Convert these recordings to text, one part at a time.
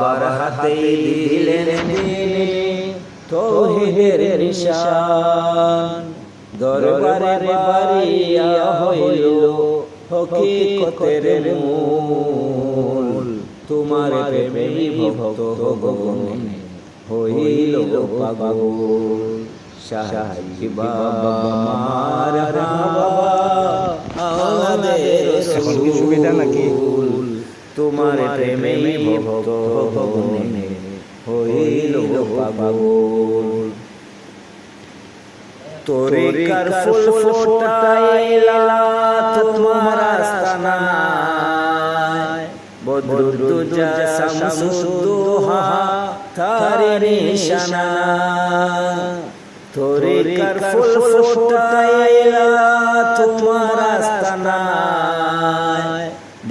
বাবার হাতে দিলেন তিনি তৌহিদের নিশান। দরবারে বাড়িয়া হইল হকিকতের মূল। তোমার প্রেমে ভক্ত গগনে হইল পাগল। শাহি বাবা মার বাবা আমাদের সুবিধা নাকি? তোমার প্রেমে ভক্ত গগনে হইল পাগল। তরিকার ফুল ফোটাইলা তোমার আস্তানায়। বদরুদ্দুজা শামসুদ্দোহা তারে নিশানা। তরিকার ফুল ফোটাইলা তোমার আস্তানায়।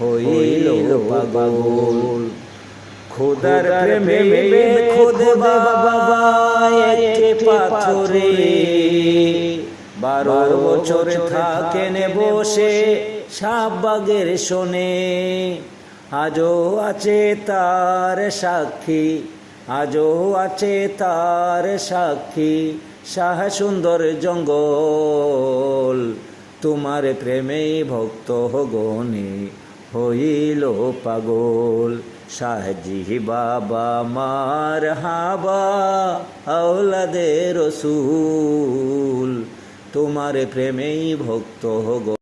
হইল পাগল। খোদার প্রেমে খোদ বাবা একটি পাথরে। বারো বছর থাকেন বসে শাহবাগের শোনে। আজও আছে তার সাক্ষী। আজও আছে তার সাক্ষী। শাহ সুন্দর জঙ্গল। তোমার প্রেমে ভক্ত গনে হইল পাগল শাহজি বাবা মার হাবা আওলাদের রসুল। তোমার প্রেমেই ভক্ত গো